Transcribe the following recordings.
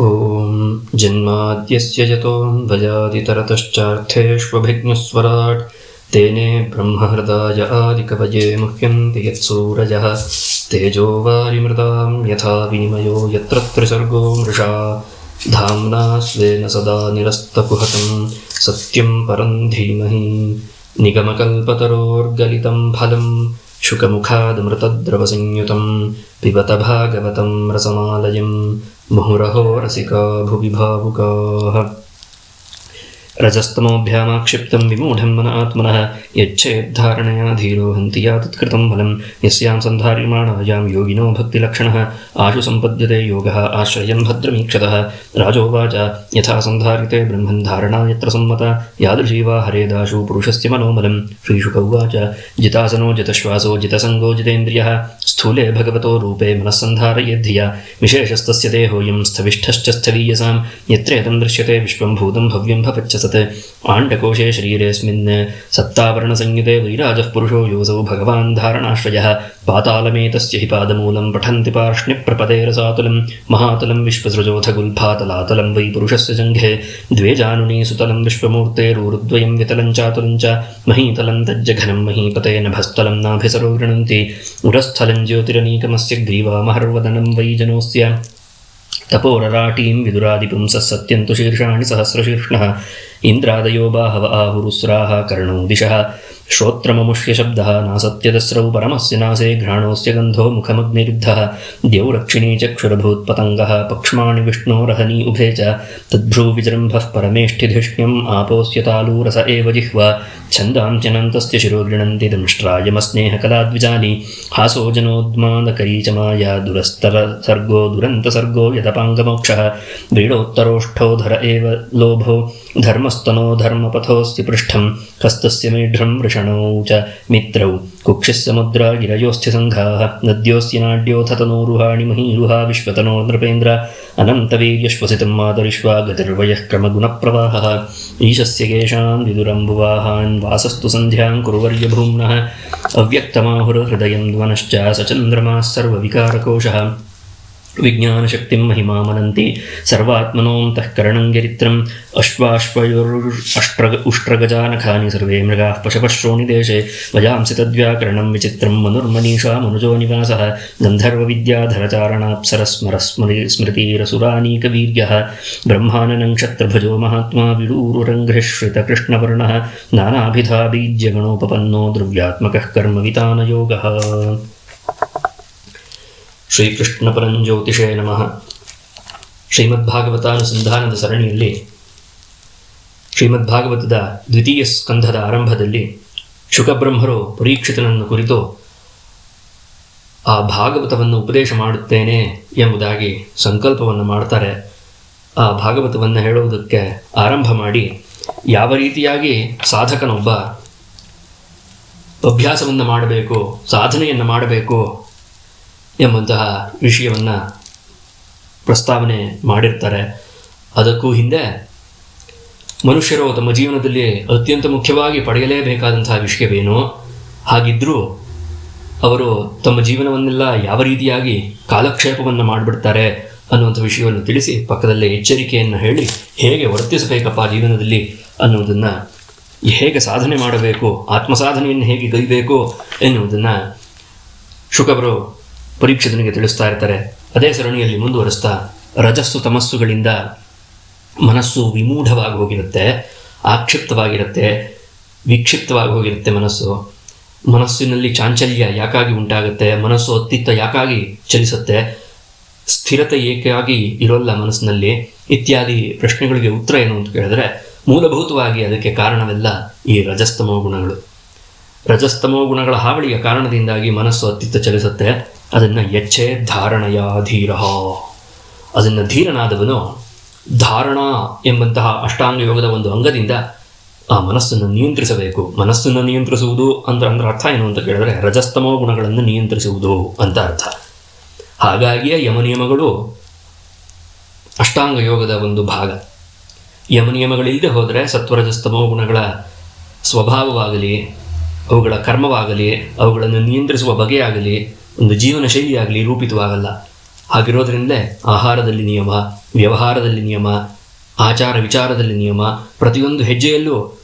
ॐ जन्माद्यस्य जतोऽन्वयादितरतश्चार्थेष्वभिज्ञस्वराट् तेने ब्रह्महृदाय आदिकवये मुह्यन्ति यत्सूरजः तेजो वारिमृतां यथा विनिमयो यत्र त्रिसर्गो मृषा धाम्ना स्वेन सदा निरस्तकुहकं सत्यं परं धीमहि निगमकल्पतरोर्गलितं फलं शुकमुखादमृतद्रवसंयुतं पिबत भागवतं रसमालयं मुहुरहो रसिका भुवि भावुकाः रजस्तमोभ्यामाक्षिप्तं विमूढं मन आत्मनः यच्छेद्धारणया धीरो हन्ति या तत्कृतं फलं यस्यां सन्धार्यमाणायां योगिनो भक्तिलक्षणः आशु सम्पद्यते योगः आश्रयं भद्रमीक्षतः। राजोवाच यथा सन्धारिते ब्रह्मन् धारणा यत्र सम्मता यादृशी वा हरेदाशु पुरुषस्य मनोमलं श्रीशुक उवाच जितासनो जितश्वासो जितसङ्गो जितेन्द्रियः स्थूले भगवतो रूपे मनःसन्धारयेद्धिया। विशेषस्तस्य देहोऽयं स्थविष्ठश्च स्थलीयसां यत्रेदं दृश्यते विश्वं भूतं भव्यं भवच्च सत्। आण्डकोशे शरीरेऽस्मिन् सप्तावरणसंयुते वैराजः पुरुषो योऽसौ भगवान् धारणाश्रयः। पातालमेतस्य हि पादमूलं पठन्ति पार्ष्ण्यप्रपदे रसातुलं महातलं विश्वसृजोऽथ गुल्फातलातलं वै पुरुषस्य जङ्घे। द्वे जानुनी सुतलं विश्वमूर्तेरूरुद्वयं वितलं चातुलं च महीतलं तज्जघनं महीपते नभस्थलं नाभिसरो गृह्णन्ति उरस्थलं ज्योतिरनीकमस्य ग्रीवामहर्वदनं वै जनोऽस्य। तपोरराटीं विदुरादिपुंसः सत्यन्तु शीर्षाणि सहस्रशीर्ष्णः इन्द्रादयो बाहव आहुरुस्राः कर्णौ दिशः। श्रोत्रममुष्य शब्दः नासत्यदस्रौ परमस्य नासे घ्राणोऽस्य गन्धो मुखमग्निरुद्धः। द्यौरक्षिणी चक्षुरभूत्पतङ्गः पक्ष्माणि विष्णोरहनी उभे च। तद्भ्रूविजृम्भः परमेष्ठिधिष्ण्यम् आपोऽस्य तालूरस एव जिह्वा। छन्दाञ्चनन्तस्य शिरो गृणन्ति दंष्ट्रायमस्नेहकलाद्विजानि माया दुरस्तरसर्गो दुरन्तसर्गो यदपाङ्गमोक्षः। व्रीडोत्तरोष्ठोधर एव लोभो धर्मस्तनो धर्मपथोऽस्ति पृष्ठं हस्तस्य मेढ्रं वृषणौ च मित्रौ। कुक्षस्य मुद्रा गिरयोऽस्थिसङ्घाः नद्योऽस्य नाड्योऽथ तनोरुहाणि महीरुहा विश्वतनो नृपेन्द्र। अनन्तवीर्यश्वसितं मातरिष्वा गतिर्वयः क्रमगुणप्रवाहः। ईशस्य केशान् विदुरम्बुवाहान् वासस्तु सन्ध्यां कुरुवर्यभूम्नः अव्यक्तमाहुरहृदयं ध्वनश्च स चन्द्रमाः सर्वविकारकोशः विज्ञानशक्तिं महिमामनन्ति। सर्वात्मनोऽन्तःकरणं गिरित्रम् अश्वाश्वयोरुष्ट्र उष्ट्रगजानखानि सर्वे मृगाः पशपश्रोणिदेशे वयांसि तद्व्याकरणं विचित्रं। मनुर्मनीषा मनुजो निवासः। गन्धर्वविद्याधरचारणाप्सरस्मरस्मरि स्मृतिरसुरानीकवीर्यः ब्रह्माननक्षत्रभुजो महात्मा विडूरुरङ्घ्रिश्रितकृष्णवर्णः नानाभिधा बीज्यगणोपपन्नो द्रव्यात्मकः कर्मवितानयोगः ಶ್ರೀಕೃಷ್ಣ ಪರಂಜ್ಯೋತಿಷೇ ನಮಃ. ಶ್ರೀಮದ್ಭಾಗವತಾನುಸಂಧಾನದ ಸರಣಿಯಲ್ಲಿ, ಶ್ರೀಮದ್ಭಾಗವತದ ದ್ವಿತೀಯ ಸ್ಕಂಧದ ಆರಂಭದಲ್ಲಿ ಶುಕಬ್ರಹ್ಮರು ಪರೀಕ್ಷಿತನನ್ನು ಕುರಿತು ಆ ಭಾಗವತವನ್ನು ಉಪದೇಶ ಮಾಡುತ್ತೇನೆ ಎಂಬುದಾಗಿ ಸಂಕಲ್ಪವನ್ನು ಮಾಡ್ತಾರೆ. ಆ ಭಾಗವತವನ್ನು ಹೇಳುವುದಕ್ಕೆ ಆರಂಭ ಮಾಡಿ ಯಾವ ರೀತಿಯಾಗಿ ಸಾಧಕನೊಬ್ಬ ಅಭ್ಯಾಸವನ್ನು ಮಾಡಬೇಕು, ಸಾಧನೆಯನ್ನು ಮಾಡಬೇಕು ಎಂಬಂತಹ ವಿಷಯವನ್ನು ಪ್ರಸ್ತಾವನೆ ಮಾಡಿರ್ತಾರೆ. ಅದಕ್ಕೂ ಹಿಂದೆ ಮನುಷ್ಯರು ತಮ್ಮ ಜೀವನದಲ್ಲಿ ಅತ್ಯಂತ ಮುಖ್ಯವಾಗಿ ಪಡೆಯಲೇಬೇಕಾದಂತಹ ವಿಷಯವೇನು? ಹಾಗಿದ್ದರೂ ಅವರು ತಮ್ಮ ಜೀವನವನ್ನೆಲ್ಲ ಯಾವ ರೀತಿಯಾಗಿ ಕಾಲಕ್ಷೇಪವನ್ನು ಮಾಡಿಬಿಡ್ತಾರೆ ಅನ್ನುವಂಥ ವಿಷಯವನ್ನು ತಿಳಿಸಿ ಪಕ್ಕದಲ್ಲೇ ಎಚ್ಚರಿಕೆಯನ್ನು ಹೇಳಿ ಹೇಗೆ ವರ್ತಿಸಬೇಕಪ್ಪ ಜೀವನದಲ್ಲಿ ಅನ್ನುವುದನ್ನು ಹೇಗೆ ಸಾಧನೆ ಮಾಡಬೇಕು, ಆತ್ಮಸಾಧನೆಯನ್ನು ಹೇಗೆ ಗೈಬೇಕು ಎನ್ನುವುದನ್ನು ಶುಕವರು ಪರೀಕ್ಷಿತನಿಗೆ ತಿಳಿಸ್ತಾ ಇರ್ತಾರೆ. ಅದೇ ಸರಣಿಯಲ್ಲಿ ಮುಂದುವರಿಸ್ತಾ ರಜಸ್ಸು ತಮಸ್ಸುಗಳಿಂದ ಮನಸ್ಸು ವಿಮೂಢವಾಗಿ ಹೋಗಿರುತ್ತೆ, ಆಕ್ಷಿಪ್ತವಾಗಿರುತ್ತೆ, ವಿಕ್ಷಿಪ್ತವಾಗಿ ಹೋಗಿರುತ್ತೆ ಮನಸ್ಸು. ಮನಸ್ಸಿನಲ್ಲಿ ಚಾಂಚಲ್ಯ ಯಾಕಾಗಿ ಉಂಟಾಗುತ್ತೆ, ಮನಸ್ಸು ಅತ್ತಿತ್ತ ಯಾಕಾಗಿ ಚಲಿಸುತ್ತೆ, ಸ್ಥಿರತೆ ಏಕಾಗಿ ಇರೋಲ್ಲ ಮನಸ್ಸಿನಲ್ಲಿ ಇತ್ಯಾದಿ ಪ್ರಶ್ನೆಗಳಿಗೆ ಉತ್ತರ ಏನು ಅಂತ ಕೇಳಿದ್ರೆ ಮೂಲಭೂತವಾಗಿ ಅದಕ್ಕೆ ಕಾರಣವೆಲ್ಲ ಈ ರಜಸ್ತಮೋ ಗುಣಗಳು. ರಜಸ್ತಮೋ ಗುಣಗಳ ಹಾವಳಿಯ ಕಾರಣದಿಂದಾಗಿ ಮನಸ್ಸು ಅತ್ತಿತ್ತ ಚಲಿಸುತ್ತೆ. ಅದನ್ನು ಎಚ್ಚೆ ಧಾರಣೆಯ ಧೀರ. ಅದನ್ನು ಧೀರನಾದವನು ಧಾರಣ ಎಂಬಂತಹ ಅಷ್ಟಾಂಗ ಯೋಗದ ಒಂದು ಅಂಗದಿಂದ ಆ ಮನಸ್ಸನ್ನು ನಿಯಂತ್ರಿಸಬೇಕು. ಮನಸ್ಸನ್ನು ನಿಯಂತ್ರಿಸುವುದು ಅಂದ್ರೆ ಅಂದ್ರೆ ಅರ್ಥ ಏನು ಅಂತ ಕೇಳಿದ್ರೆ ರಜಸ್ತಮೋ ಗುಣಗಳನ್ನು ನಿಯಂತ್ರಿಸುವುದು ಅಂತ ಅರ್ಥ. ಹಾಗಾಗಿಯೇ ಯಮನಿಯಮಗಳು ಅಷ್ಟಾಂಗ ಯೋಗದ ಒಂದು ಭಾಗ. ಯಮನಿಯಮಗಳಿಲ್ಲದೆ ಹೋದರೆ ಸತ್ವರಜಸ್ತಮೋ ಗುಣಗಳ ಸ್ವಭಾವವಾಗಲಿ ಅವುಗಳ ಕರ್ಮವಾಗಲಿ, ಅವುಗಳನ್ನು ನಿಯಂತ್ರಿಸುವ ಬಗೆಯಾಗಲಿ, ಒಂದು ಜೀವನ ಶೈಲಿಯಾಗಲಿ ರೂಪಿತವಾಗಲ್ಲ. ಹಾಗಿರೋದ್ರಿಂದಲೇ ಆಹಾರದಲ್ಲಿ ನಿಯಮ, ವ್ಯವಹಾರದಲ್ಲಿ ನಿಯಮ, ಆಚಾರ ವಿಚಾರದಲ್ಲಿ ನಿಯಮ, ಪ್ರತಿಯೊಂದು ಹೆಜ್ಜೆಯಲ್ಲೂ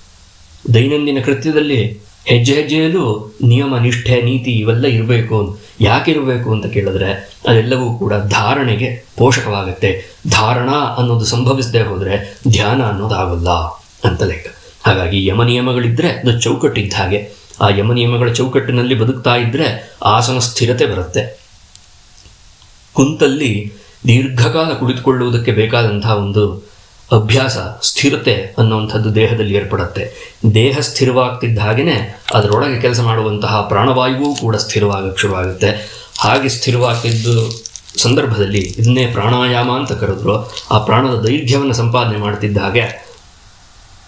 ದೈನಂದಿನ ಕೃತ್ಯದಲ್ಲಿ ಹೆಜ್ಜೆ ಹೆಜ್ಜೆಯಲ್ಲೂ ನಿಯಮ, ನಿಷ್ಠೆ, ನೀತಿ ಇವೆಲ್ಲ ಇರಬೇಕು ಯಾಕೆ ಇರಬೇಕು ಅಂತ ಕೇಳಿದ್ರೆ, ಅದೆಲ್ಲವೂ ಕೂಡ ಧಾರಣೆಗೆ ಪೋಷಕವಾಗುತ್ತೆ. ಧಾರಣಾ ಅನ್ನೋದು ಸಂಭವಿಸದೆ ಹೋದರೆ ಧ್ಯಾನ ಅನ್ನೋದಾಗಲ್ಲ ಅಂತ ಲೆಕ್ಕ. ಹಾಗಾಗಿ ಯಮ ನಿಯಮಗಳಿದ್ದರೆ ಅದು ಚೌಕಟ್ಟಿದ್ದ ಹಾಗೆ. ಆ ಯಮ ನಿಯಮಗಳ ಚೌಕಟ್ಟಿನಲ್ಲಿ ಬದುಕ್ತಾ ಇದ್ದರೆ ಆಸನ ಸ್ಥಿರತೆ ಬರುತ್ತೆ. ಕುಂತಲ್ಲಿ ದೀರ್ಘಕಾಲ ಕುಳಿತುಕೊಳ್ಳುವುದಕ್ಕೆ ಬೇಕಾದಂತಹ ಒಂದು ಅಭ್ಯಾಸ, ಸ್ಥಿರತೆ ಅನ್ನುವಂಥದ್ದು ದೇಹದಲ್ಲಿ ಏರ್ಪಡುತ್ತೆ. ದೇಹ ಸ್ಥಿರವಾಗ್ತಿದ್ದ ಹಾಗೆಯೇ ಅದರೊಳಗೆ ಕೆಲಸ ಮಾಡುವಂತಹ ಪ್ರಾಣವಾಯುವು ಕೂಡ ಸ್ಥಿರವಾಗಕ್ಕೆ ಶುರುವಾಗುತ್ತೆ. ಹಾಗೆ ಸ್ಥಿರವಾಗ್ತಿದ್ದು ಸಂದರ್ಭದಲ್ಲಿ ಇದನ್ನೇ ಪ್ರಾಣಾಯಾಮ ಅಂತ ಕರೆದ್ರು. ಆ ಪ್ರಾಣದ ದೈರ್ಘ್ಯವನ್ನು ಸಂಪಾದನೆ ಮಾಡ್ತಿದ್ದ ಹಾಗೆ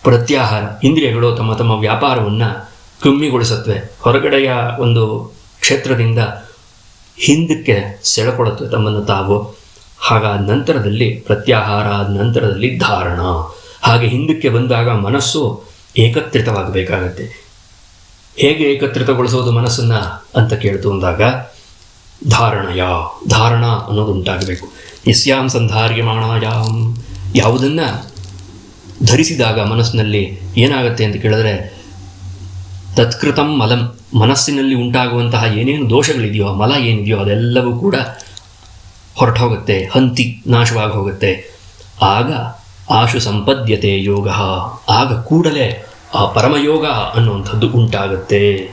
ಪ್ರತ್ಯಾಹಾರ, ಇಂದ್ರಿಯಗಳು ತಮ್ಮ ತಮ್ಮ ವ್ಯಾಪಾರವನ್ನು ಕಮ್ಮಿಗೊಳಿಸತ್ವೆ ಹೊರಗಡೆಯ ಒಂದು ಕ್ಷೇತ್ರದಿಂದ ಹಿಂದಕ್ಕೆ ಸೆಳೆಕೊಳ್ಳುತ್ತವೆ ತಮ್ಮನ್ನು ತಾವು. ಹಾಗಾದ ನಂತರದಲ್ಲಿ ಪ್ರತ್ಯಾಹಾರ ಆದ ನಂತರದಲ್ಲಿ ಧಾರಣ. ಹಾಗೆ ಹಿಂದಕ್ಕೆ ಬಂದಾಗ ಮನಸ್ಸು ಏಕತ್ರಿತವಾಗಬೇಕಾಗತ್ತೆ. ಹೇಗೆ ಏಕತ್ರಿತಗೊಳಿಸೋದು ಮನಸ್ಸನ್ನು ಅಂತ ಕೇಳ್ತು ಅಂದಾಗ, ಧಾರಣಯ, ಧಾರಣ ಅನ್ನೋದು ಉಂಟಾಗಬೇಕು ಯಸ್ಯಾಂ ಸಂಧಾರ್ಯಮಾಣಾಯಾಂ ಯಾವುದನ್ನು ಧರಿಸಿದಾಗ ಮನಸ್ಸಿನಲ್ಲಿ ಏನಾಗುತ್ತೆ ಅಂತ ಕೇಳಿದ್ರೆ ತತ್ಕೃತಂ ಮಲಂ. ಮನಸ್ಸಿನಲ್ಲಿ ಉಂಟಾಗುವಂತಹ ಏನೇನು ದೋಷಗಳಿದೆಯೋ, ಮಲ ಏನಿದೆಯೋ ಅದೆಲ್ಲವೂ ಕೂಡ ಹೊರಟೋಗುತ್ತೆ, ಹಂತಿ ನಾಶವಾಗಿ ಹೋಗುತ್ತೆ ಆಗ ಆಶು ಸಂಪದ್ಯತೆ ಯೋಗ, ಆಗ ಕೂಡಲೇ ಆ ಪರಮಯೋಗ ಅನ್ನುವಂಥದ್ದು ಉಂಟಾಗುತ್ತೆ.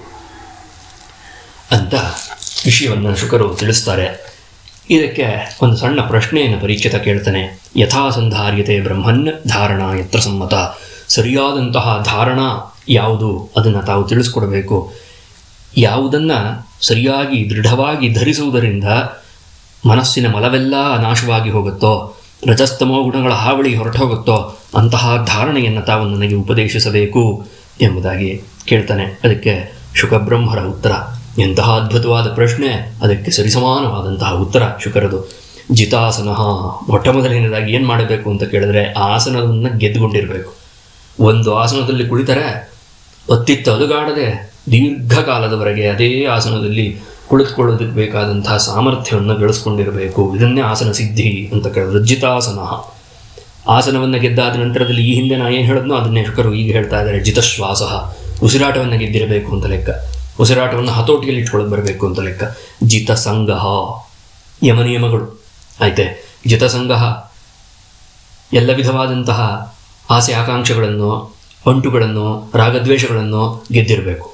ಅಂತ ವಿಷಯವನ್ನು ಶುಕರು ತಿಳಿಸ್ತಾರೆ. ಇದಕ್ಕೆ ಒಂದು ಸಣ್ಣ ಪ್ರಶ್ನೆಯನ್ನು ಪರೀಕ್ಷಿತ ಕೇಳ್ತಾನೆ. ಯಥಾಸಂಧಾರ್ಯತೆ ಬ್ರಹ್ಮನ್ ಧಾರಣಾ ಯತ್ರ ಸಮ್ಮತ. ಸರಿಯಾದಂತಹ ಧಾರಣ ಯಾವುದು ಅದನ್ನು ತಾವು ತಿಳಿಸ್ಕೊಡಬೇಕು. ಯಾವುದನ್ನು ಸರಿಯಾಗಿ, ದೃಢವಾಗಿ ಧರಿಸುವುದರಿಂದ ಮನಸ್ಸಿನ ಮಲವೆಲ್ಲ ನಾಶವಾಗಿ ಹೋಗುತ್ತೋ, ರಜಸ್ತಮೋ ಗುಣಗಳ ಹಾವಳಿ ಹೊರಟೋಗುತ್ತೋ, ಅಂತಹ ಧಾರಣೆಯನ್ನು ತಾವು ನನಗೆ ಉಪದೇಶಿಸಬೇಕು ಎಂಬುದಾಗಿ ಕೇಳ್ತಾನೆ. ಅದಕ್ಕೆ ಶುಕಬ್ರಹ್ಮರ ಉತ್ತರ. ಎಂತಹ ಅದ್ಭುತವಾದ ಪ್ರಶ್ನೆ, ಅದಕ್ಕೆ ಸರಿಸಮಾನವಾದಂತಹ ಉತ್ತರ ಶುಕರದು. ಜಿತಾಸನ ಮೊಟ್ಟ ಮೊದಲನೇದಾಗಿ ಏನು ಮಾಡಬೇಕು ಅಂತ ಕೇಳಿದ್ರೆ, ಆಸನವನ್ನು ಗೆದ್ದುಕೊಂಡಿರಬೇಕು. ಒಂದು ಆಸನದಲ್ಲಿ ಕುಳಿತರೆ ಒತ್ತಿತ್ತು ಅದುಗಾಡದೆ ದೀರ್ಘಕಾಲದವರೆಗೆ ಅದೇ ಆಸನದಲ್ಲಿ ಕುಳಿತುಕೊಳ್ಳೋದಕ್ಕೆ ಬೇಕಾದಂತಹ ಸಾಮರ್ಥ್ಯವನ್ನು ಗಳಿಸ್ಕೊಂಡಿರಬೇಕು ಇದನ್ನೇ ಆಸನ ಸಿದ್ಧಿ ಅಂತ ಕೇಳಿ ಜಿತಾಸನ ಆಸನವನ್ನು ಗೆದ್ದಾದ ನಂತರದಲ್ಲಿ ಈ ಹಿಂದೆ ನಾನು ಏನು ಹೇಳಿದ್ನೋ ಅದನ್ನೇ ಶುಕರು ಈಗ ಹೇಳ್ತಾ ಇದ್ದಾರೆ. ಜಿತಶ್ವಾಸ. ಉಸಿರಾಟವನ್ನು ಗೆದ್ದಿರಬೇಕು ಅಂತ ಲೆಕ್ಕ. ಉಸಿರಾಟವನ್ನು ಹತೋಟಿಯಲ್ಲಿ ಇಟ್ಕೊಳ್ಳೋದು ಬರಬೇಕು ಅಂತ ಲೆಕ್ಕ. ಜಿತಸಂಗಹ ಯಮ ನಿಯಮಗಳು. ಆಯ್ತೆ? ಜಿತಸಂಗಹ ಎಲ್ಲ ವಿಧವಾದಂತಹ ಆಸೆ ಆಕಾಂಕ್ಷೆಗಳನ್ನು ಅಂಟುಗಳನ್ನು ರಾಗದ್ವೇಷಗಳನ್ನು ಗೆದ್ದಿರಬೇಕು.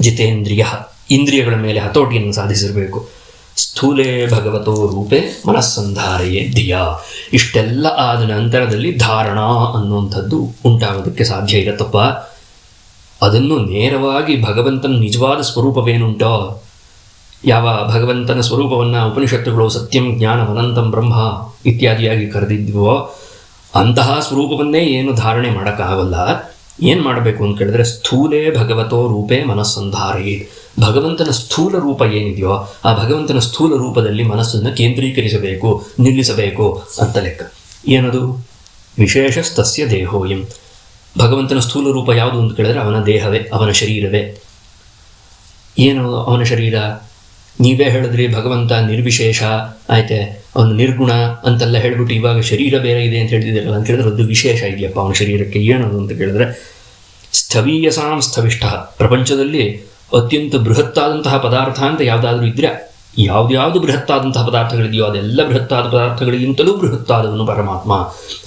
ಜಿತೇಂದ್ರಿಯ, ಇಂದ್ರಿಯಗಳ ಮೇಲೆ ಹತೋಟಿಯನ್ನು ಸಾಧಿಸಿರಬೇಕು. ಸ್ಥೂಲೆ ಭಗವತೋ ರೂಪೆ ಮನಸ್ಸಂಧಾರೆಯೇ ಧಿಯ. ಇಷ್ಟೆಲ್ಲ ಆದ ನಂತರದಲ್ಲಿ ಧಾರಣಾ ಅನ್ನುವಂಥದ್ದು ಉಂಟಾಗೋದಕ್ಕೆ ಸಾಧ್ಯ ಇರತ್ತಪ್ಪ. ಅದನ್ನು ನೇರವಾಗಿ ಭಗವಂತನ ನಿಜವಾದ ಸ್ವರೂಪವೇನುಂಟೋ? ಯಾವ ಭಗವಂತನ ಸ್ವರೂಪವನ್ನು ಉಪನಿಷತ್ತುಗಳು ಸತ್ಯಂ ಜ್ಞಾನ ಅನಂತಂ ಬ್ರಹ್ಮ ಇತ್ಯಾದಿಯಾಗಿ ಕರೆದಿದ್ವೋ? ಅಂತಹ ಸ್ವರೂಪವನ್ನೇ ಏನು ಧಾರಣೆ ಮಾಡೋಕ್ಕಾಗಲ್ಲ. ಏನು ಮಾಡಬೇಕು ಅಂತ ಕೇಳಿದ್ರೆ, ಸ್ಥೂಲೇ ಭಗವತೋ ರೂಪೇ ಮನಸ್ಸಂಧಾರಿ. ಭಗವಂತನ ಸ್ಥೂಲ ರೂಪ ಏನಿದೆಯೋ, ಆ ಭಗವಂತನ ಸ್ಥೂಲ ರೂಪದಲ್ಲಿ ಮನಸ್ಸನ್ನು ಕೇಂದ್ರೀಕರಿಸಬೇಕು, ನಿಲ್ಲಿಸಬೇಕು ಅಂತ ಲೆಕ್ಕ. ಏನದು? ವಿಶೇಷ ಸ್ತಸ್ಯ ದೇಹೋ ದೇಹೋಯಂ. ಭಗವಂತನ ಸ್ಥೂಲ ರೂಪ ಯಾವುದು ಅಂತ ಕೇಳಿದ್ರೆ, ಅವನ ದೇಹವೇ, ಅವನ ಶರೀರವೇ. ಏನು ಅವನ ಶರೀರ? ನೀವೇ ಹೇಳಿದ್ರಿ ಭಗವಂತ ನಿರ್ವಿಶೇಷ, ಆಯ್ತೆ? ಅವನು ನಿರ್ಗುಣ ಅಂತೆಲ್ಲ ಹೇಳ್ಬಿಟ್ಟು ಇವಾಗ ಶರೀರ ಬೇರೆ ಇದೆ ಅಂತ ಹೇಳ್ತಿದ್ದೀರಲ್ಲ ಅಂತ ಹೇಳಿದ್ರೆ ಅದು ವಿಶೇಷ ಇದೆಯಪ್ಪ ಅವನ ಶರೀರಕ್ಕೆ ಏನದು ಅಂತ ಕೇಳಿದ್ರೆ ಸ್ಥವೀಯಸಾಂ ಸ್ಥವಿಷ್ಠ. ಪ್ರಪಂಚದಲ್ಲಿ ಅತ್ಯಂತ ಬೃಹತ್ತಾದಂತಹ ಪದಾರ್ಥ ಅಂತ ಯಾವುದಾದ್ರೂ ಇದ್ರೆ ಯಾವುದ್ಯಾವುದು ಬೃಹತ್ತಾದಂತಹ ಪದಾರ್ಥಗಳಿದೆಯೋ ಅದೆಲ್ಲ ಬೃಹತ್ತಾದ ಪದಾರ್ಥಗಳಿಗಿಂತಲೂ ಬೃಹತ್ತಾದವನು ಪರಮಾತ್ಮ.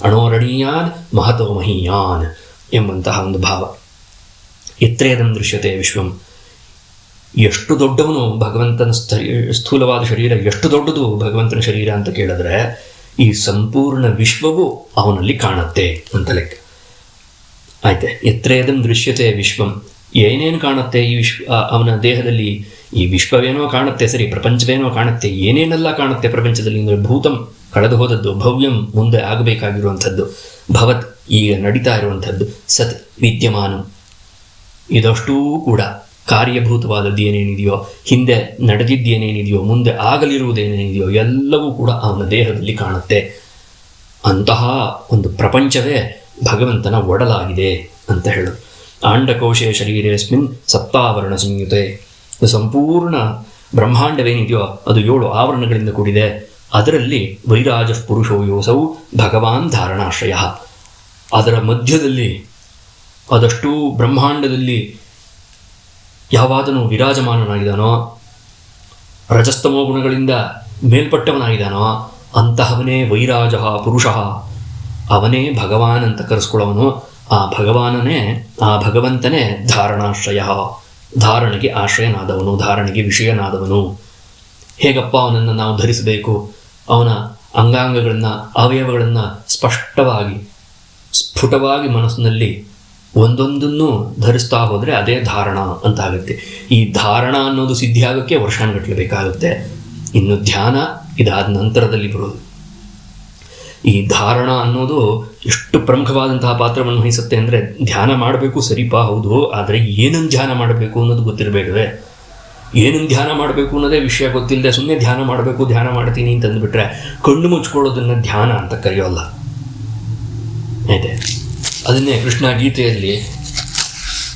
ಅಣೋರಣೀಯಾನ್ ಮಹತೋ ಮಹೀಯಾನ್ ಎಂಬಂತಹ ಒಂದು ಭಾವ. ಎತ್ರೇದಂ ದೃಶ್ಯತೆ ವಿಶ್ವಂ. ಎಷ್ಟು ದೊಡ್ಡವನು ಭಗವಂತನ ಸ್ಥ ಸ್ಥೂಲವಾದ ಶರೀರ, ಎಷ್ಟು ದೊಡ್ಡದು ಭಗವಂತನ ಶರೀರ ಅಂತ ಕೇಳಿದ್ರೆ, ಈ ಸಂಪೂರ್ಣ ವಿಶ್ವವು ಅವನಲ್ಲಿ ಕಾಣುತ್ತೆ ಅಂತ ಲೆಕ್ಕ. ಆಯ್ತೆ ಎತ್ರೇದಂ ದೃಶ್ಯತೆ ವಿಶ್ವಂ. ಏನೇನು ಕಾಣುತ್ತೆ ಈ ವಿಶ್ವ ಅವನ ದೇಹದಲ್ಲಿ? ಈ ವಿಶ್ವವೇನೋ ಕಾಣುತ್ತೆ, ಸರಿ, ಪ್ರಪಂಚವೇನೋ ಕಾಣುತ್ತೆ, ಏನೇನೆಲ್ಲ ಕಾಣುತ್ತೆ ಪ್ರಪಂಚದಲ್ಲಿ ಅಂದರೆ ಭೂತಂ, ಕಳೆದು ಹೋದದ್ದು, ಭವ್ಯಂ, ಮುಂದೆ ಆಗಬೇಕಾಗಿರುವಂಥದ್ದು, ಭವತ್ ಈಗ ನಡೀತಾ ಇರುವಂಥದ್ದು, ಸತ್ ವಿದ್ಯಮಾನಂ. ಇದಷ್ಟೂ ಕೂಡ. ಕಾರ್ಯಭೂತವಾದದ್ದು ಏನೇನಿದೆಯೋ ಹಿಂದೆ ನಡೆದಿದ್ದೇನೇನಿದೆಯೋ ಮುಂದೆ ಆಗಲಿರುವುದೇನೇನಿದೆಯೋ ಎಲ್ಲವೂ ಕೂಡ ಅವನ ದೇಹದಲ್ಲಿ ಕಾಣುತ್ತೆ. ಅಂತಹ ಒಂದು ಪ್ರಪಂಚವೇ ಭಗವಂತನ ಒಡಲಾಗಿದೆ ಅಂತ ಹೇಳು. ಆಂಡಕೋಶೆ ಶರೀರೇಸ್ಮಿನ್ ಸಪ್ತಾವರಣ ಸಂಯುತೆ. ಸಂಪೂರ್ಣ ಬ್ರಹ್ಮಾಂಡವೇನಿದೆಯೋ ಅದು ಏಳು ಆವರಣಗಳಿಂದ ಕೂಡಿದೆ. ಅದರಲ್ಲಿ ವೈರಾಜ ಪುರುಷೋ ಯೋಸೌ ಭಗವಾನ್ ಧಾರಣಾಶ್ರಯ. ಅದರ ಮಧ್ಯದಲ್ಲಿ, ಅದಷ್ಟು ಬ್ರಹ್ಮಾಂಡದಲ್ಲಿ ಯಾವಾದನು ವಿರಾಜಮಾನನಾಗಿದ್ದಾನೋ, ರಜಸ್ತಮೋ ಗುಣಗಳಿಂದ ಮೇಲ್ಪಟ್ಟವನಾಗಿದ್ದಾನೋ, ಅಂತಹವನೇ ವೈರಾಜ ಪುರುಷ. ಅವನೇ ಭಗವಾನ್ ಅಂತ ಕರೆಸ್ಕೊಳ್ಳೋನು ಆ ಭಗವಾನನೇ, ಆ ಭಗವಂತನೇ ಧಾರಣಾಶ್ರಯ. ಧಾರಣೆಗೆ ಆಶ್ರಯನಾದವನು, ಧಾರಣೆಗೆ ವಿಷಯನಾದವನು. ಹೇಗಪ್ಪ ಅವನನ್ನು ನಾವು ಧರಿಸಬೇಕು? ಅವನ ಅಂಗಾಂಗಗಳನ್ನು, ಅವಯವಗಳನ್ನು ಸ್ಪಷ್ಟವಾಗಿ, ಸ್ಫುಟವಾಗಿ ಮನಸ್ಸಿನಲ್ಲಿ ಒಂದೊಂದನ್ನು ಧರಿಸ್ತಾ ಹೋದರೆ ಅದೇ ಧಾರಣ ಅಂತ ಆಗುತ್ತೆ. ಈ ಧಾರಣ ಅನ್ನೋದು ಸಿದ್ಧಿಯಾಗೋಕ್ಕೆ ವರ್ಷಾನುಗಟ್ಟಲೆ ಬೇಕಾಗುತ್ತೆ. ಇನ್ನು ಧ್ಯಾನ ಇದಾದ ನಂತರದಲ್ಲಿ ಬರೋದು. ಈ ಧಾರಣ ಅನ್ನೋದು ಎಷ್ಟು ಪ್ರಮುಖವಾದಂತಹ ಪಾತ್ರವನ್ನು ವಹಿಸುತ್ತೆ ಅಂದರೆ ಧ್ಯಾನ ಮಾಡಬೇಕು ಸರಿಪಾ, ಹೌದು, ಆದರೆ ಏನನ್ನು ಧ್ಯಾನ ಮಾಡಬೇಕು ಅನ್ನೋದು ಗೊತ್ತಿರಬೇಡವೆ. ಏನನ್ನು ಧ್ಯಾನ ಮಾಡಬೇಕು ಅನ್ನೋದೇ ವಿಷಯ ಗೊತ್ತಿಲ್ಲದೆ ಸುಮ್ಮನೆ ಧ್ಯಾನ ಮಾಡಬೇಕು, ಧ್ಯಾನ ಮಾಡ್ತೀನಿ ಅಂತಂದುಬಿಟ್ರೆ ಕಣ್ಣು ಮುಚ್ಕೊಳ್ಳೋದನ್ನು ಧ್ಯಾನ ಅಂತ ಕರೆಯೋಲ್ಲ. ಇದೆ ಅದನ್ನೇ ಕೃಷ್ಣ ಗೀತೆಯಲ್ಲಿ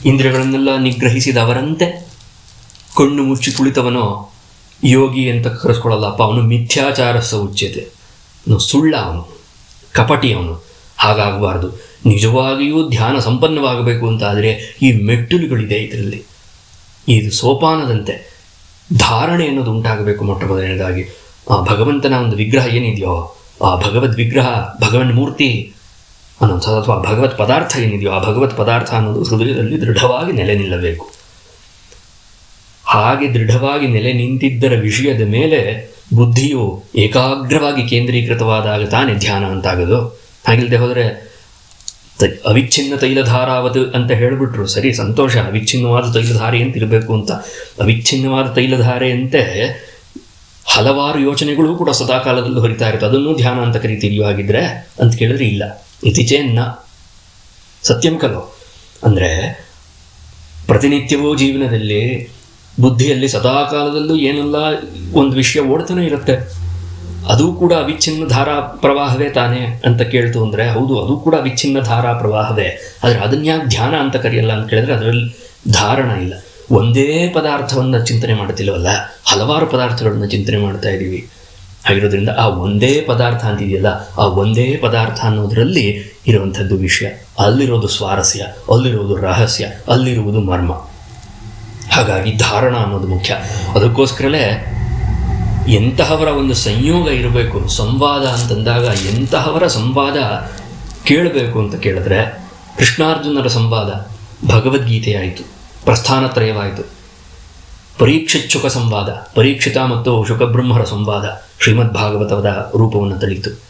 ಇಂದ್ರಿಯಗಳನ್ನೆಲ್ಲ ನಿಗ್ರಹಿಸಿದವರಂತೆ ಕಣ್ಣು ಮುಚ್ಚಿ ಕುಳಿತವನು ಯೋಗಿ ಅಂತ ಕರೆಸ್ಕೊಳ್ಳಲ್ಲಪ್ಪ, ಅವನು ಮಿಥ್ಯಾಚಾರ ಸೌಚ್ಯತೆ ಸುಳ್ಳ ಅವನು ಕಪಟಿ ಅವನು ಹಾಗಾಗಬಾರ್ದು. ನಿಜವಾಗಿಯೂ ಧ್ಯಾನ ಸಂಪನ್ನವಾಗಬೇಕು ಅಂತ ಆದರೆ ಈ ಮೆಟ್ಟಿಲುಗಳಿದೆ ಇದರಲ್ಲಿ. ಇದು ಸೋಪಾನದಂತೆ. ಧಾರಣೆ ಅನ್ನೋದು ಉಂಟಾಗಬೇಕು ಮೊಟ್ಟ ಮೊದಲನೇದಾಗಿ. ಆ ಭಗವಂತನ ಒಂದು ವಿಗ್ರಹ ಏನಿದೆಯೋ, ಆ ಭಗವದ್ ವಿಗ್ರಹ ಭಗವನ್ ಮೂರ್ತಿ ಅನ್ನೋದು ಅಥವಾ ಭಗವತ್ ಪದಾರ್ಥ ಏನಿದೆಯೋ ಆ ಭಗವತ್ ಪದಾರ್ಥ ಅನ್ನೋದು ಹೃದಯದಲ್ಲಿ ದೃಢವಾಗಿ ನೆಲೆ ನಿಲ್ಲಬೇಕು. ಹಾಗೆ ದೃಢವಾಗಿ ನೆಲೆ ನಿಂತಿದ್ದರ ವಿಷಯದ ಮೇಲೆ ಬುದ್ಧಿಯು ಏಕಾಗ್ರವಾಗಿ ಕೇಂದ್ರೀಕೃತವಾದಾಗ ತಾನೇ ಧ್ಯಾನ ಅಂತಾಗೋದು. ಹಾಗಿಲ್ಲದೆ ಹೋದರೆ ಅವಿಚ್ಛಿನ್ನ ತೈಲಧಾರಾವತ್ ಅಂತ ಹೇಳಿಬಿಟ್ರು ಸರಿ, ಸಂತೋಷ. ಅವಿಚ್ಛಿನ್ನವಾದ ತೈಲಧಾರೆ ಅಂತ ಇರಬೇಕು ಅಂತ. ಅವಿಚ್ಛಿನ್ನವಾದ ತೈಲಧಾರೆಯಂತೆ ಹಲವಾರು ಯೋಚನೆಗಳು ಕೂಡ ಸದಾಕಾಲದಲ್ಲೂ ಹರಿತಾ ಇರುತ್ತೆ. ಅದನ್ನು ಧ್ಯಾನ ಅಂತ ಕರಿತೀರಿಯೋ ಆಗಿದ್ರೆ ಅಂತ ಕೇಳಿದ್ರೆ ಇಲ್ಲ. ಇತಿಚೇನ್ನ ಸತ್ಯಂ ಕಲೋ ಅಂದರೆ ಪ್ರತಿನಿತ್ಯವೂ ಜೀವನದಲ್ಲಿ, ಬುದ್ಧಿಯಲ್ಲಿ ಸದಾಕಾಲದಲ್ಲೂ ಏನೆಲ್ಲ ಒಂದು ವಿಷಯ ಓಡ್ತಾನೆ ಇರುತ್ತೆ, ಅದು ಕೂಡ ಅವಿಚ್ಛಿನ್ನ ಧಾರಾ ಪ್ರವಾಹವೇ ತಾನೇ ಅಂತ ಕೇಳ್ತು ಅಂದರೆ, ಹೌದು, ಅದು ಕೂಡ ಅವಿಚ್ಛಿನ್ನ ಧಾರಾ ಪ್ರವಾಹವೇ. ಆದರೆ ಅದನ್ಯಾಕೆ ಧ್ಯಾನ ಅಂತ ಕರೆಯಲ್ಲ ಅಂತ ಕೇಳಿದ್ರೆ ಅದರಲ್ಲಿ ಧಾರಣ ಇಲ್ಲ. ಒಂದೇ ಪದಾರ್ಥವನ್ನು ಚಿಂತನೆ ಮಾಡ್ತಿಲ್ವಲ್ಲ, ಹಲವಾರು ಪದಾರ್ಥಗಳನ್ನು ಚಿಂತನೆ ಮಾಡ್ತಾ ಇದ್ದೀವಿ ಹಾಗಿರೋದ್ರಿಂದ ಆ ಒಂದೇ ಪದಾರ್ಥ ಅಂತಿದೆಯಲ್ಲ, ಆ ಒಂದೇ ಪದಾರ್ಥ ಅನ್ನೋದರಲ್ಲಿ ಇರುವಂಥದ್ದು ವಿಷಯ. ಅಲ್ಲಿರೋದು ಸ್ವಾರಸ್ಯ ಅಲ್ಲಿರುವುದು ರಹಸ್ಯ, ಅಲ್ಲಿರುವುದು ಮರ್ಮ. ಹಾಗಾಗಿ ಧಾರಣ ಅನ್ನೋದು ಮುಖ್ಯ. ಅದಕ್ಕೋಸ್ಕರಲೇ ಎಂತಹವರ ಒಂದು ಸಂಯೋಗ ಇರಬೇಕು, ಸಂವಾದ ಅಂತಂದಾಗ ಎಂತಹವರ ಸಂವಾದ ಕೇಳಬೇಕು ಅಂತ ಕೇಳಿದ್ರೆ ಕೃಷ್ಣಾರ್ಜುನರ ಸಂವಾದ ಭಗವದ್ಗೀತೆಯಾಯಿತು ಪ್ರಸ್ಥಾನತ್ರಯವಾಯಿತು ಪರೀಕ್ಷಿಚ್ಚುಕ ಸಂವಾದ ಪರೀಕ್ಷಿತ ಮತ್ತು ಶುಕಬ್ರಹ್ಮರ ಸಂವಾದ ಶ್ರೀಮದ್ ಭಾಗವತದ ರೂಪವನ್ನು ತಳಿತು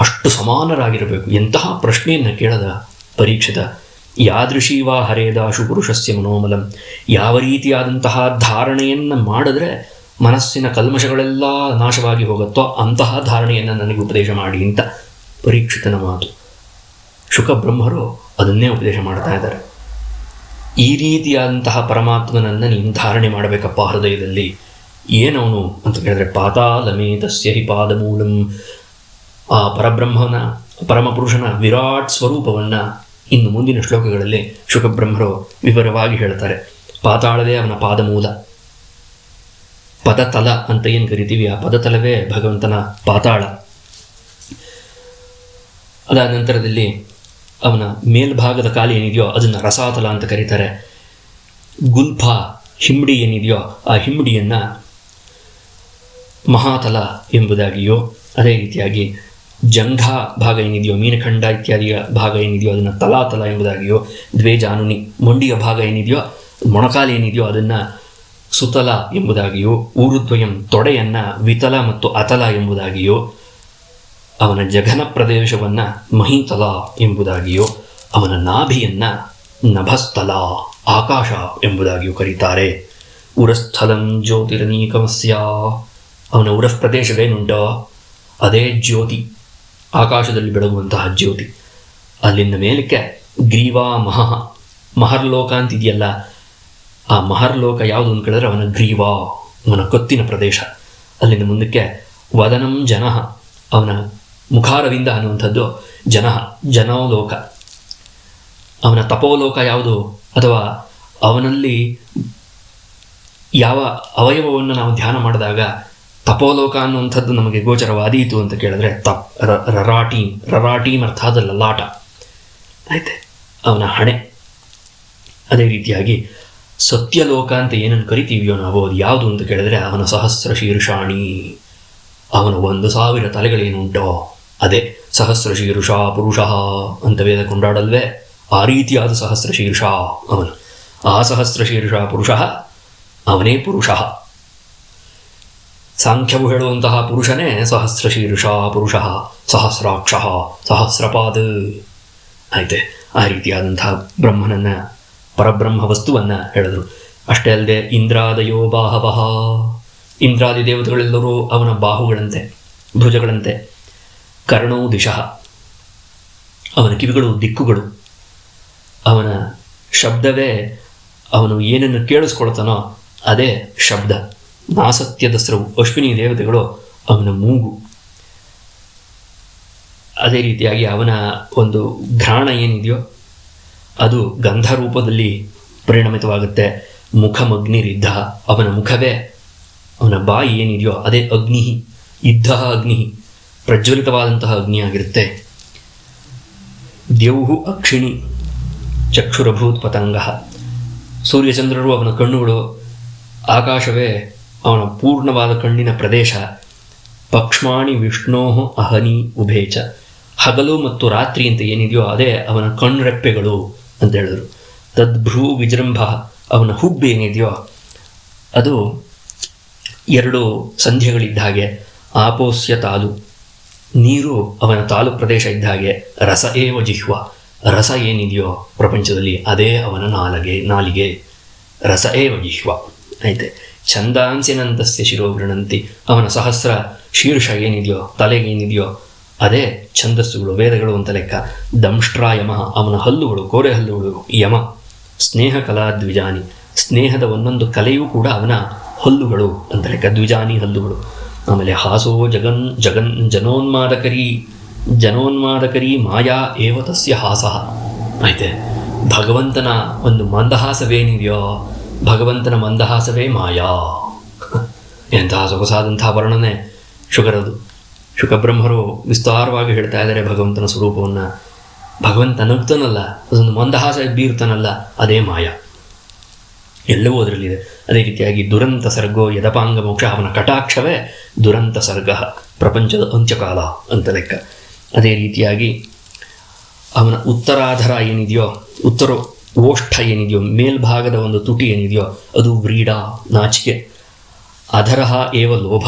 ಅಷ್ಟು ಸಮಾನರಾಗಿರಬೇಕು. ಎಂತಹ ಪ್ರಶ್ನೆಯನ್ನು ಕೇಳದ ಪರೀಕ್ಷಿತ, ಯಾದೃಶೀವಾ ಹರೇದಾಶು ಪುರುಷಸ್ಯ ಮನೋಮಲಂ, ಯಾವ ರೀತಿಯಾದಂತಹ ಧಾರಣೆಯನ್ನು ಮಾಡಿದ್ರೆ ಮನಸ್ಸಿನ ಕಲ್ಮಶಗಳೆಲ್ಲ ನಾಶವಾಗಿ ಹೋಗುತ್ತೋ ಅಂತಹ ಧಾರಣೆಯನ್ನು ನನಗೆ ಉಪದೇಶ ಮಾಡಿ ಅಂತ ಪರೀಕ್ಷಿತನ ಮಾತು. ಶುಕಬ್ರಹ್ಮರು ಅದನ್ನೇ ಉಪದೇಶ ಮಾಡ್ತಾ ಇದ್ದಾರೆ. ಈ ರೀತಿಯಾದಂತಹ ಪರಮಾತ್ಮನನ್ನು ನೀನು ಧಾರಣೆ ಮಾಡಬೇಕಪ್ಪ ಹೃದಯದಲ್ಲಿ. ಏನವನು ಅಂತ ಕೇಳಿದ್ರೆ ಪಾತಾಲಮೇ ತಸ್ಯ ಹಿ ಪಾದಮೂಲಂ. ಆ ಪರಬ್ರಹ್ಮನ, ಪರಮಪುರುಷನ ವಿರಾಟ್ ಸ್ವರೂಪವನ್ನು ಇನ್ನು ಮುಂದಿನ ಶ್ಲೋಕಗಳಲ್ಲಿ ಶುಕಬ್ರಹ್ಮರು ವಿವರವಾಗಿ ಹೇಳ್ತಾರೆ. ಪಾತಾಳವೇ ಅವನ ಪಾದಮೂಲ. ಪದತಲ ಅಂತ ಏನು ಕರಿತೀವಿ? ಆ ಪದತಲವೇ ಭಗವಂತನ ಪಾತಾಳ. ಅದಾದ ನಂತರದಲ್ಲಿ ಅವನ ಮೇಲ್ಭಾಗದ ಕಾಲು ಏನಿದೆಯೋ ಅದನ್ನು ರಸಾತಲ ಅಂತ ಕರೀತಾರೆ. ಗುಲ್ಫ ಹಿಂಬಡಿ ಏನಿದೆಯೋ ಆ ಹಿಂಬಡಿಯನ್ನು ಮಹಾತಲ ಎಂಬುದಾಗಿಯೋ, ಅದೇ ರೀತಿಯಾಗಿ ಜಂಘ ಭಾಗ ಏನಿದೆಯೋ, ಮೀನಖಂಡ ಇತ್ಯಾದಿಯ ಭಾಗ ಏನಿದೆಯೋ, ಅದನ್ನು ತಲಾತಲ ಎಂಬುದಾಗಿಯೋ, ದ್ವೇಜಾನುನಿ ಮೊಂಡಿಯ ಭಾಗ ಏನಿದೆಯೋ, ಮೊಣಕಾಲು ಏನಿದೆಯೋ ಅದನ್ನು ಸುತಲ ಎಂಬುದಾಗಿಯೋ, ಊರುದ್ವಯಂ ತೊಡೆಯನ್ನು ವಿತಲ ಮತ್ತು ಅತಲ ಎಂಬುದಾಗಿಯೋ ಅವನ ಜಘನ ಪ್ರದೇಶವನ್ನು ಮಹಿತಲ ಎಂಬುದಾಗಿಯೋ, ಅವನ ನಾಭಿಯನ್ನು ನಭಸ್ಥಲ ಆಕಾಶ ಎಂಬುದಾಗಿಯೂ ಕರೀತಾರೆ. ಉರಸ್ಥಲಂ ಜ್ಯೋತಿರನೀಕಮಸ್ಯ. ಅವನ ಉರಃ ಪ್ರದೇಶವೇನುಂಟೋ ಅದೇ ಜ್ಯೋತಿ. ಆಕಾಶದಲ್ಲಿ ಬೆಳಗುವಂತಹ ಜ್ಯೋತಿ. ಅಲ್ಲಿಂದ ಮೇಲಕ್ಕೆ ಗ್ರೀವಾ ಮಹಃ. ಮಹರ್ಲೋಕ ಅಂತಿದೆಯಲ್ಲ, ಆ ಮಹರ್ಲೋಕ ಯಾವುದು ಅಂತ ಕೇಳಿದ್ರೆ ಅವನ ಗ್ರೀವಾ, ಅವನ ಕೊತ್ತಿನ ಪ್ರದೇಶ. ಅಲ್ಲಿಂದ ಮುಂದಕ್ಕೆ ವದನಂ ಜನಃ. ಅವನ ಮುಖಾರವಿಂದ ಅನ್ನುವಂಥದ್ದು ಜನ, ಜನೋಲೋಕ. ಅವನ ತಪೋಲೋಕ ಯಾವುದು? ಅಥವಾ ಅವನಲ್ಲಿ ಯಾವ ಅವಯವವನ್ನು ನಾವು ಧ್ಯಾನ ಮಾಡಿದಾಗ ತಪೋಲೋಕ ಅನ್ನುವಂಥದ್ದು ನಮಗೆ ಗೋಚರವಾದೀತು ಅಂತ ಕೇಳಿದ್ರೆ ತಪ್ ರರಾಟೀಮ್ ರರಾಟೀಮ್ ಅರ್ಥ ಅದು ಲಲಾಟ. ಆಯ್ತೆ? ಅವನ ಹಣೆ. ಅದೇ ರೀತಿಯಾಗಿ ಸತ್ಯಲೋಕ ಅಂತ ಏನನ್ನು ಕರಿತೀವಿಯೋ ನಾವು, ಅದು ಯಾವುದು ಅಂತ ಕೇಳಿದ್ರೆ ಅವನ ಸಹಸ್ರ ಶೀರ್ಷಾಣಿ. ಅವನ ಒಂದು ಸಾವಿರ ತಲೆಗಳೇನುಂಟೋ? ಅದೇ ಸಹಸ್ರ ಶೀರ್ಷ ಪುರುಷ ಅಂತ ವೇದ ಕೊಂಡಾಡಲ್ವೇ? ಆ ರೀತಿಯಾದ ಸಹಸ್ರ ಶೀರ್ಷ ಅವನು. ಆ ಸಹಸ್ರ ಶೀರ್ಷ ಪುರುಷ ಅವನೇ ಪುರುಷ. ಸಾಂಖ್ಯವು ಹೇಳುವಂತಹ ಪುರುಷನೇ ಸಹಸ್ರ ಶೀರ್ಷ ಪುರುಷ, ಸಹಸ್ರಾಕ್ಷ, ಸಹಸ್ರಪಾದ. ಆಯ್ತೆ, ಆ ರೀತಿಯಾದಂತಹ ಬ್ರಹ್ಮನನ್ನ, ಪರಬ್ರಹ್ಮ ವಸ್ತುವನ್ನ ಹೇಳಿದ್ರು. ಅಷ್ಟೇ ಅಲ್ಲದೆ ಇಂದ್ರಾದಯೋ ಬಾಹವಹ ಇಂದ್ರಾದಿ ದೇವತೆಗಳೆಲ್ಲರೂ ಅವನ ಬಾಹುಗಳಂತೆ, ಭುಜಗಳಂತೆ ಕರ್ಣೋ ದಿಶಃ. ಅವನ ಕಿವಿಗಳು, ದಿಕ್ಕುಗಳು, ಅವನ ಶಬ್ದವೇ ಅವನು ಏನನ್ನು ಕೇಳಿಸ್ಕೊಳ್ತಾನೋ ಅದೇ ಶಬ್ದ. ನಾಸತ್ಯ ಸ್ರವು, ಅಶ್ವಿನಿ ದೇವತೆಗಳು ಅವನ ಮೂಗು. ಅದೇ ರೀತಿಯಾಗಿ ಅವನ ಒಂದು ಘ್ರಾಣ ಏನಿದೆಯೋ, ಅದು ಗಂಧ ರೂಪದಲ್ಲಿ ಪರಿಣಮಿತವಾಗುತ್ತೆ. ಮುಖಮಗ್ನಿರಿದ್ದ ಅವನ ಮುಖವೇ. ಅವನ ಬಾಯಿ ಏನಿದೆಯೋ ಅದೇ ಅಗ್ನಿ ಇದ್ದ ಅಗ್ನಿ ಪ್ರಜ್ವಲಿತವಾದಂತಹ ಅಗ್ನಿಯಾಗಿರುತ್ತೆ. ದ್ಯೌಹು ಅಕ್ಷಿಣಿ ಚಕ್ಷುರಭೂತ್ ಪತಂಗ ಸೂರ್ಯಚಂದ್ರರು ಅವನ ಕಣ್ಣುಗಳು ಆಕಾಶವೇ ಅವನ ಪೂರ್ಣವಾದ ಕಣ್ಣಿನ ಪ್ರದೇಶ. ಪಕ್ಷ್ಮಾಣಿ ವಿಷ್ಣೋ ಅಹನಿ ಉಭೇಚ. ಹಗಲು ಮತ್ತು ರಾತ್ರಿ ಅಂತ ಏನಿದೆಯೋ ಅದೇ ಅವನ ಕಣ್ರೆಪ್ಪೆಗಳು ಅಂತ ಹೇಳಿದರು. ತದ್ಭ್ರೂ ವಿಜೃಂಭ ಅವನ ಹುಬ್ಬು ಏನಿದೆಯೋ ಅದು ಎರಡು ಸಂಧ್ಯಗಳಿದ್ದ ಹಾಗೆ ಆಪೋಸ್ಯ ತಾಲು. ನೀರು ಅವನ ತಾಲು ಪ್ರದೇಶ ಇದ್ದ ಹಾಗೆ ರಸ ಏವ ಜಿಹ್ವ, ರಸ ಏನಿದೆಯೋ ಪ್ರಪಂಚದಲ್ಲಿ ಅದೇ ಅವನ ನಾಲಗೆ, ನಾಲಿಗೆ ರಸ ಏವ ಜಿಹ್ವ. ಐತೆ ಛಂದಾಂಸಿನಂತಸ್ಯ ಶಿರೋವೃಣಂತಿ, ಅವನ ಸಹಸ್ರ ಶೀರ್ಷ ಏನಿದೆಯೋ ತಲೆಗೇನಿದೆಯೋ ಅದೇ ಛಂದಸ್ಸುಗಳು, ವೇದಗಳು ಅಂತ ಲೆಕ್ಕ. ದಂಷ್ಟ್ರ ಅವನ ಹಲ್ಲುಗಳು, ಕೋರೆ ಹಲ್ಲುಗಳು, ಯಮ, ಸ್ನೇಹ ಕಲಾ ದ್ವಿಜಾನಿ. ಸ್ನೇಹದ ಒಂದೊಂದು ಕಲೆಯೂ ಕೂಡ ಅವನ ಹಲ್ಲುಗಳು ಅಂತ ಲೆಕ್ಕ, ದ್ವಿಜಾನಿ ಹಲ್ಲುಗಳು. ಆಮೇಲೆ ಹಾಸೋ ಜಗನ್ ಜಗನ್ ಜನೋನ್ಮಾದಕರಿ ಜನೋನ್ಮಾದಕರಿ ಮಾಯಾ ಏವ ತಸ್ಯ ಹಾಸಃ. ಆಯ್ತೆ? ಭಗವಂತನ ಒಂದು ಮಂದಹಾಸವೇನಿದೆಯೋ ಭಗವಂತನ ಮಂದಹಾಸವೇ ಮಾಯಾ? ಎಂತಹ ಸೊಗಸಾದಂತಹ ವರ್ಣನೆ ಶುಕರದು ಶುಕಬ್ರಹ್ಮರು ವಿಸ್ತಾರವಾಗಿ ಹೇಳ್ತಾ ಇದ್ದಾರೆ ಭಗವಂತನ ಸ್ವರೂಪವನ್ನು. ಭಗವಂತ ನಗ್ತಾನಲ್ಲ ಅದೊಂದು ಮಂದಹಾಸ ಬೀರ್ತಾನಲ್ಲ ಅದೇ ಮಾಯಾ. ಎಲ್ಲವೂ ಅದರಲ್ಲಿದೆ. ಅದೇ ರೀತಿಯಾಗಿ ದುರಂತ ಸರ್ಗೋ ಯದಪಾಂಗ ಮೋಕ್ಷ ಅವನ ಕಟಾಕ್ಷವೇ ದುರಂತ ಸರ್ಗ, ಪ್ರಪಂಚದ ಅಂತ್ಯಕಾಲ ಅಂತ ಲೆಕ್ಕ. ಅದೇ ರೀತಿಯಾಗಿ ಅವನ ಉತ್ತರಾಧರ ಏನಿದೆಯೋ, ಉತ್ತರ ಓಷ್ಠ ಏನಿದೆಯೋ, ಮೇಲ್ಭಾಗದ ಒಂದು ತುಟಿ ಏನಿದೆಯೋ, ಅದು ವ್ರೀಡ, ನಾಚಿಕೆ. ಅಧರಹ ಏವ ಲೋಭ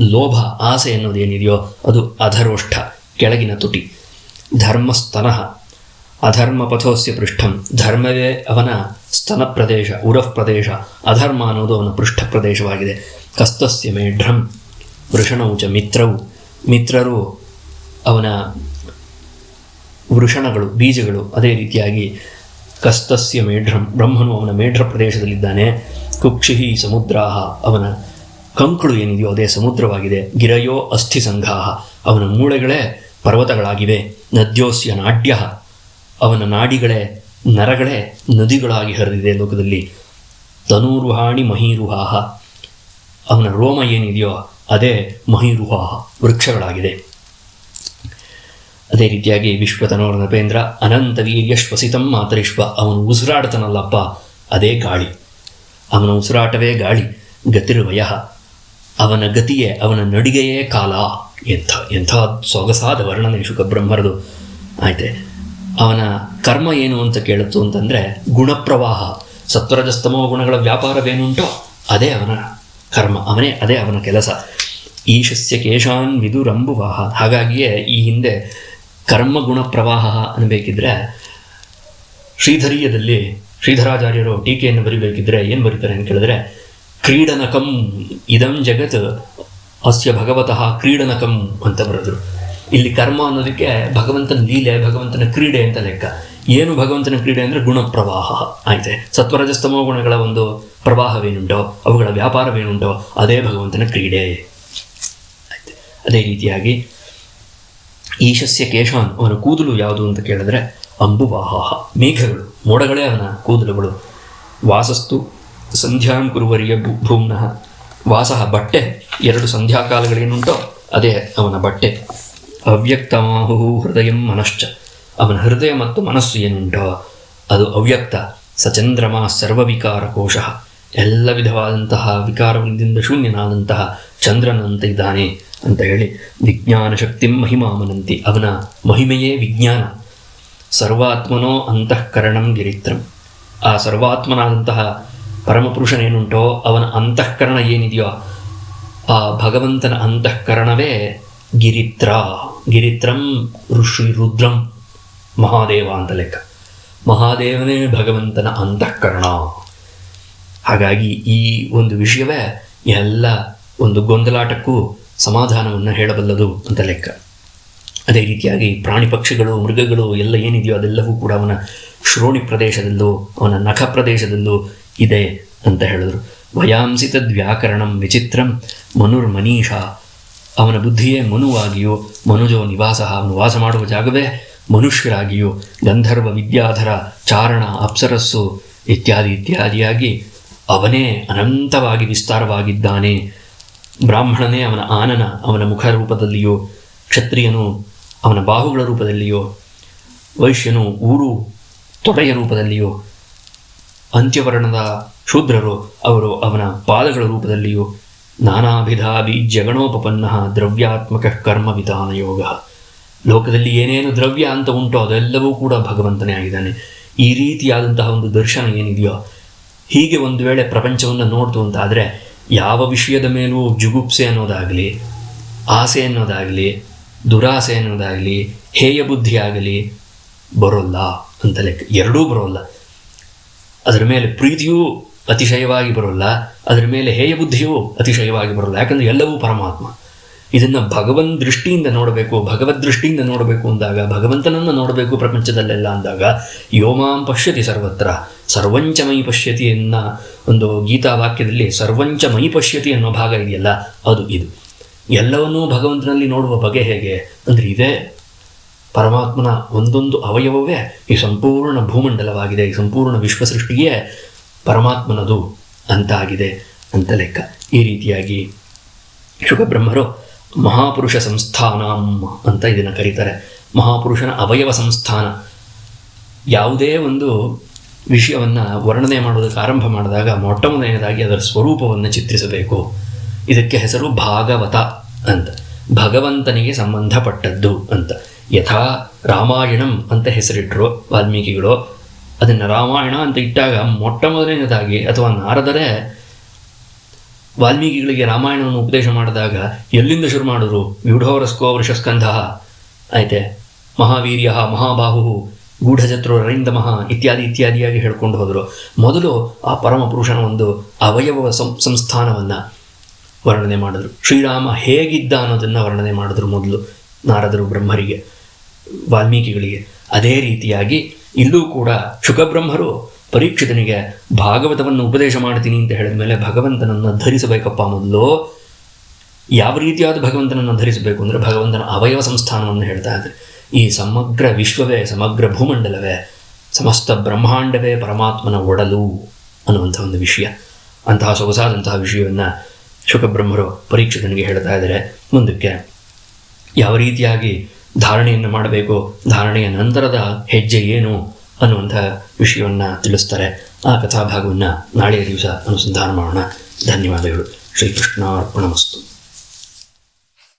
ಲೋಭ ಆಸೆ ಅನ್ನೋದು ಏನಿದೆಯೋ, ಅದು ಅಧರೋಷ್ಠ, ಕೆಳಗಿನ ತುಟಿ. ಧರ್ಮಸ್ತನಃ ಅಧರ್ಮ ಪಥೋಸ್ಯ ಪೃಷ್ಠಂ, ಧರ್ಮವೇ ಅವನ ಸ್ತನ ಪ್ರದೇಶ ಉರಫ್ ಪ್ರದೇಶ ಅಧರ್ಮ ಅನ್ನೋದು ಅವನ ಪೃಷ್ಠ ಪ್ರದೇಶವಾಗಿದೆ ಕಸ್ತಸ್ಯ ಮೇಢ್ರಂ, ವೃಷಣವು ಚ ಮಿತ್ರವು. ಮಿತ್ರರು ಅವನ ವೃಷಣಗಳು, ಬೀಜಗಳು ಅದೇ ರೀತಿಯಾಗಿ ಕಸ್ತಸ್ಯ ಮೇಢ್ರಂ, ಬ್ರಹ್ಮನು ಅವನ ಮೇಢ್ರ ಪ್ರದೇಶದಲ್ಲಿದ್ದಾನೆ ಕುಕ್ಷಿಹಿ ಸಮುದ್ರಾಹ, ಅವನ ಕಂಕಳು ಏನಿದೆಯೋ ಅದೇ ಸಮುದ್ರವಾಗಿದೆ. ಗಿರಯೋ ಅಸ್ಥಿ ಸಂಘಾಹ, ಅವನ ಮೂಳೆಗಳೇ ಪರ್ವತಗಳಾಗಿವೆ. ನದ್ಯೋಸ್ಯ ನಾಡ್ಯ, ಅವನ ನಾಡಿಗಳೇ ನರಗಳೇ ನದಿಗಳಾಗಿ ಹರಿದಿದೆ ಲೋಕದಲ್ಲಿ. ತನೂರ್ವಾಣಿ ಮಹಿರುಹಾಹ. ಅವನ ರೋಮ ಏನಿದೆಯೋ ಅದೇ ಮಹಿರುಹಾಹ ವೃಕ್ಷಗಳಾಗಿದೆ. ಅದೇ ರೀತಿಯಾಗಿ ವಿಶ್ವತನೋರ ನಪೇಂದ್ರ ಅನಂತ ವೀರ್ಯ ಮಾತರಿಶ್ವ ಅವನು ಉಸಿರಾಡ್ತಾನಲ್ಲಪ್ಪ ಅದೇ ಗಾಳಿ. ಅವನ ಉಸಿರಾಟವೇ ಗಾಳಿ, ಗತಿರ್ವಯ. ಅವನ ಗತಿಯೇ ಅವನ ನಡಿಗೆಯೇ ಕಾಲ ಎಂಥ ಎಂಥ ಸೊಗಸಾದ ವರ್ಣನೆ ಶುಕಬ್ರಹ್ಮರದು. ಆಯ್ತೆ ಅವನ ಕರ್ಮ ಏನು ಅಂತ ಕೇಳುತ್ತು ಅಂತಂದರೆ ಗುಣಪ್ರವಾಹ. ಸತ್ವರಜಸ್ತಮೋ ಗುಣಗಳ ವ್ಯಾಪಾರವೇನುಂಟೋ ಅದೇ ಅವನ ಕರ್ಮ, ಅವನೇ ಅದೇ ಅವನ ಕೆಲಸ. ಈಶಸ್ಯ ಕೇಶಾನ್ ವಿದುರಂಬುವಾಹ. ಹಾಗಾಗಿಯೇ ಈ ಹಿಂದೆ ಕರ್ಮ ಗುಣ ಪ್ರವಾಹ ಅನ್ನಬೇಕಿದ್ರೆ ಶ್ರೀಧರೀಯದಲ್ಲಿ ಶ್ರೀಧರಾಚಾರ್ಯರು ಟೀಕೆಯನ್ನು ಬರಿಬೇಕಿದ್ರೆ ಏನು ಬರೀತಾರೆ ಅಂತ ಕೇಳಿದ್ರೆ, ಕ್ರೀಡನಕಂ ಇದಂ ಜಗತ್ ಅಸ್ಯ ಭಗವತಃ ಕ್ರೀಡನಕಂ ಅಂತ ಬರೆದ್ರು. ಇಲ್ಲಿ ಕರ್ಮ ಅನ್ನೋದಕ್ಕೆ ಭಗವಂತನ ಲೀಲೆ, ಭಗವಂತನ ಕ್ರೀಡೆ ಅಂತ ಲೆಕ್ಕ. ಏನು ಭಗವಂತನ ಕ್ರೀಡೆ ಅಂದರೆ ಗುಣಪ್ರವಾಹ ಆಯ್ತೆ. ಸತ್ವರಜಸ್ತಮೋ ಗುಣಗಳ ಒಂದು ಪ್ರವಾಹವೇನುಂಟೋ, ಅವುಗಳ ವ್ಯಾಪಾರವೇನುಂಟೋ, ಅದೇ ಭಗವಂತನ ಕ್ರೀಡೆ. ಅದೇ ರೀತಿಯಾಗಿ ಈಶಸ್ಯ ಕೇಶಾನ್, ಅವನ ಕೂದಲು ಯಾವುದು ಅಂತ ಕೇಳಿದ್ರೆ ಅಂಬುವಾಹ ಮೇಘಗಳು, ಮೋಡಗಳೇ ಅವನ ಕೂದಲುಗಳು. ವಾಸಸ್ತು ಸಂಧ್ಯಾಂ ಕುರುವರಿಯ ಭೂಮ್ನಃ ವಾಸಃ ಬಟ್ಟೆ, ಎರಡು ಸಂಧ್ಯಾಕಾಲಗಳೇನುಂಟೋ, ಅದೇ ಅವನ ಬಟ್ಟೆ. ಅವ್ಯಕ್ತಮಾಹು ಹೃದಯ ಮನಶ್ಚ. ಅವನ ಹೃದಯ ಮತ್ತು ಮನಸ್ಸು ಏನುಂಟೋ ಅದು ಅವ್ಯಕ್ತ, ಸಚಂದ್ರಮ ಸರ್ವವಿಕಾರ ಕೋಶ ಎಲ್ಲ ವಿಧವಾದಂತಹ ವಿಕಾರದಿಂದ ಶೂನ್ಯನಾದಂತಹ ಚಂದ್ರನಂತ ಇದ್ದಾನೆ ಅಂತ ಹೇಳಿ ವಿಜ್ಞಾನ ಶಕ್ತಿ ಮಹಿಮಾಮನಂತಿ ಅವನ ಮಹಿಮೆಯೇ ವಿಜ್ಞಾನ. ಸರ್ವಾತ್ಮನೋ ಅಂತಃಕರಣಂ ಗಿರಿತ್ರಂ. ಆ ಸರ್ವಾತ್ಮನಾದಂತಹ ಪರಮಪುರುಷನೇನುಂಟೋ, ಅವನ ಅಂತಃಕರಣ ಏನಿದೆಯೋ, ಆ ಭಗವಂತನ ಅಂತಃಕರಣವೇ ಗಿರಿತ್ರ. ಗಿರಿತ್ರಂ ಋಷಿ ರುದ್ರಂ ಮಹಾದೇವ ಅಂತ ಲೆಕ್ಕ. ಮಹಾದೇವನೇ ಭಗವಂತನ ಅಂತಃಕರಣ. ಹಾಗಾಗಿ ಈ ಒಂದು ವಿಷಯವೇ ಎಲ್ಲ ಒಂದು ಗೊಂದಲಾಟಕ್ಕೂ ಸಮಾಧಾನವನ್ನು ಹೇಳಬಲ್ಲದು ಅಂತ ಲೆಕ್ಕ. ಅದೇ ರೀತಿಯಾಗಿ ಪ್ರಾಣಿ ಪಕ್ಷಿಗಳು, ಮೃಗಗಳು ಎಲ್ಲ ಏನಿದೆಯೋ ಅದೆಲ್ಲವೂ ಕೂಡ ಅವನ ಶ್ರೋಣಿ ಪ್ರದೇಶದಲ್ಲೂ, ಅವನ ನಖ ಪ್ರದೇಶದಲ್ಲೂ ಇದೆ ಅಂತ ಹೇಳಿದರು. ವಯಾಂಸಿತದ್ ವ್ಯಾಕರಣಂ ವಿಚಿತ್ರಂ ಮನುರ್ಮನೀಷ ಅವನ ಬುದ್ಧಿಯೇ ಮನುವಾಗಿಯೂ ಮನುಜೋ ನಿವಾಸ ಅವನು ವಾಸ ಮಾಡುವ ಜಾಗವೇ ಮನುಷ್ಯರಾಗಿಯೂ ಗಂಧರ್ವ ವಿದ್ಯಾಧರ ಚಾರಣ ಅಪ್ಸರಸ್ಸು ಇತ್ಯಾದಿ ಇತ್ಯಾದಿಯಾಗಿ ಅವನೇ ಅನಂತವಾಗಿ ವಿಸ್ತಾರವಾಗಿದ್ದಾನೆ. ಬ್ರಾಹ್ಮಣನೇ ಅವನ ಆನನ ಅವನ ಮುಖ ರೂಪದಲ್ಲಿಯೋ ಕ್ಷತ್ರಿಯನು ಅವನ ಬಾಹುಗಳ ರೂಪದಲ್ಲಿಯೋ ವೈಶ್ಯನು ಊರು ತೊಡೆಯ ರೂಪದಲ್ಲಿಯೋ ಅಂತ್ಯವರ್ಣದ ಶೂದ್ರರು ಅವರು ಅವನ ಪಾದಗಳ ರೂಪದಲ್ಲಿಯೂ ನಾನಾಭಿಧ ಬೀಜಗಣೋಪನ್ನ ದ್ರವ್ಯಾತ್ಮಕ ಕರ್ಮ ವಿಧಾನ ಯೋಗ ಲೋಕದಲ್ಲಿ ಏನೇನು ದ್ರವ್ಯ ಅಂತ ಉಂಟೋ ಅದೆಲ್ಲವೂ ಕೂಡ ಭಗವಂತನೇ ಆಗಿದ್ದಾನೆ. ಈ ರೀತಿಯಾದಂತಹ ಒಂದು ದರ್ಶನ ಏನಿದೆಯೋ, ಹೀಗೆ ಒಂದು ವೇಳೆ ಪ್ರಪಂಚವನ್ನು ನೋಡ್ತು ಅಂತಾದರೆ, ಯಾವ ವಿಷಯದ ಮೇಲೂ ಜುಗುಪ್ಸೆ ಅನ್ನೋದಾಗಲಿ, ಆಸೆ ಅನ್ನೋದಾಗಲಿ, ದುರಾಸೆ ಅನ್ನೋದಾಗಲಿ, ಹೇಯ ಬುದ್ಧಿ ಆಗಲಿ ಬರೋಲ್ಲ ಅಂತ ಲೆಕ್ಕ. ಎರಡೂ ಬರೋಲ್ಲ. ಅದರ ಮೇಲೆ ಪ್ರೀತಿಯೂ ಅತಿಶಯವಾಗಿ ಬರೋಲ್ಲ, ಅದರ ಮೇಲೆ ಹೇಯ ಬುದ್ಧಿಯೂ ಅತಿಶಯವಾಗಿ ಬರೋಲ್ಲ. ಯಾಕಂದರೆ ಎಲ್ಲವೂ ಪರಮಾತ್ಮ. ಇದನ್ನು ಭಗವನ್ ದೃಷ್ಟಿಯಿಂದ ನೋಡಬೇಕು, ಭಗವದ್ ದೃಷ್ಟಿಯಿಂದ ನೋಡಬೇಕು ಅಂದಾಗ, ಭಗವಂತನನ್ನು ನೋಡಬೇಕು ಪ್ರಪಂಚದಲ್ಲೆಲ್ಲ ಅಂದಾಗ, ಯೋಮಾಂ ಪಶ್ಯತಿ ಸರ್ವತ್ರ, ಸರ್ವಂಚ ಮೈ ಪಶ್ಯತಿ ಎನ್ನ ಒಂದು ಗೀತಾ ವಾಕ್ಯದಲ್ಲಿ ಮೈ ಪಶ್ಯತಿ ಅನ್ನೋ ಭಾಗ ಇದೆಯಲ್ಲ, ಅದು ಇದು. ಎಲ್ಲವನ್ನೂ ಭಗವಂತನಲ್ಲಿ ನೋಡುವ ಬಗೆ ಹೇಗೆ? ಅಂದರೆ ಇದೇ ಪರಮಾತ್ಮನ ಒಂದೊಂದು ಅವಯವವೇ, ಈ ಸಂಪೂರ್ಣ ಭೂಮಂಡಲವಾಗಿದೆ, ಈ ಸಂಪೂರ್ಣ ವಿಶ್ವಸೃಷ್ಟಿಯೇ ಪರಮಾತ್ಮನದು ಅಂತ ಆಗಿದೆ ಅಂತ ಲೆಕ್ಕ. ಈ ರೀತಿಯಾಗಿ ಶುಕಬ್ರಹ್ಮರು ಮಹಾಪುರುಷ ಸಂಸ್ಥಾನಂ ಅಂತ ಇದನ್ನು ಕರೀತಾರೆ. ಮಹಾಪುರುಷನ ಅವಯವ ಸಂಸ್ಥಾನ. ಯಾವುದೇ ಒಂದು ವಿಷಯವನ್ನು ವರ್ಣನೆ ಮಾಡೋದಕ್ಕೆ ಆರಂಭ ಮಾಡಿದಾಗ ಮೊಟ್ಟ ಮೊದಲನೇದಾಗಿ ಅದರ ಸ್ವರೂಪವನ್ನು ಚಿತ್ರಿಸಬೇಕು. ಇದಕ್ಕೆ ಹೆಸರು ಭಾಗವತ ಅಂತ. ಭಗವಂತನಿಗೆ ಸಂಬಂಧಪಟ್ಟದ್ದು ಅಂತ. ಯಥಾ ರಾಮಾಯಣಂ ಅಂತ ಹೆಸರಿಟ್ಟರು ವಾಲ್ಮೀಕಿಗಳು. ಅದನ್ನು ರಾಮಾಯಣ ಅಂತ ಇಟ್ಟಾಗ ಮೊಟ್ಟ ಮೊದಲನೇದಾಗಿ ಅಥವಾ ನಾರದರೇ ವಾಲ್ಮೀಕಿಗಳಿಗೆ ರಾಮಾಯಣವನ್ನು ಉಪದೇಶ ಮಾಡಿದಾಗ ಎಲ್ಲಿಂದ ಶುರು ಮಾಡಿದ್ರು? ವ್ಯೂಢವರಸ್ಕೋ ವೃಷಸ್ಕಂಧ ಆಯ್ತೆ. ಮಹಾವೀರ್ಯ, ಮಹಾಬಾಹು ಗೂಢಚತ್ರು ರೈಂದಮಃ ಇತ್ಯಾದಿ ಇತ್ಯಾದಿಯಾಗಿ ಹೇಳ್ಕೊಂಡು ಹೋದರು. ಮೊದಲು ಆ ಪರಮ ಪುರುಷನ ಒಂದು ಅವಯವ ಸಂ, ಸಂಸ್ಥಾನವನ್ನು ವರ್ಣನೆ ಮಾಡಿದ್ರು. ಶ್ರೀರಾಮ ಹೇಗಿದ್ದ ಅನ್ನೋದನ್ನು ವರ್ಣನೆ ಮಾಡಿದ್ರು ಮೊದಲು ನಾರದರು ಬ್ರಹ್ಮರಿಗೆ, ವಾಲ್ಮೀಕಿಗಳಿಗೆ. ಅದೇ ರೀತಿಯಾಗಿ ಇಲ್ಲೂ ಕೂಡ ಶುಕಬ್ರಹ್ಮರು ಪರೀಕ್ಷಿತನಿಗೆ ಭಾಗವತವನ್ನು ಉಪದೇಶ ಮಾಡ್ತೀನಿ ಅಂತ ಹೇಳಿದ ಮೇಲೆ ಭಗವಂತನನ್ನು ಧರಿಸಬೇಕಪ್ಪ ಮೊದಲು. ಯಾವ ರೀತಿಯಾದ ಭಗವಂತನನ್ನು ಧರಿಸಬೇಕು ಅಂದರೆ ಭಗವಂತನ ಅವಯವ ಸಂಸ್ಥಾನವನ್ನು ಹೇಳ್ತಾ ಇದ್ದಾರೆ. ಈ ಸಮಗ್ರ ವಿಶ್ವವೇ, ಸಮಗ್ರ ಭೂಮಂಡಲವೇ, ಸಮಸ್ತ ಬ್ರಹ್ಮಾಂಡವೇ ಪರಮಾತ್ಮನ ಒಡಲು ಅನ್ನುವಂಥ ಒಂದು ವಿಷಯ. ಅಂತಹ ಸೊಗಸಾದಂತಹ ವಿಷಯವನ್ನು ಶುಕಬ್ರಹ್ಮರು ಪರೀಕ್ಷಿತನಿಗೆ ಹೇಳ್ತಾ ಇದ್ದಾರೆ. ಮುಂದಕ್ಕೆ ಯಾವ ರೀತಿಯಾಗಿ ಧಾರಣೆಯನ್ನು ಮಾಡಬೇಕು. ಧಾರಣೆಯ ನಂತರದ ಹೆಜ್ಜೆ ಏನು ಅನ್ನುವಂಥ ವಿಷಯವನ್ನು ತಿಳಿಸ್ತಾರೆ. ಆ ಕಥಾಭಾಗವನ್ನು ನಾಳೆಯ ದಿವಸ ಅನುಸಂಧಾನ ಮಾಡೋಣ. ಧನ್ಯವಾದಗಳು. ಶ್ರೀಕೃಷ್ಣ ಅರ್ಪಣಮಸ್ತು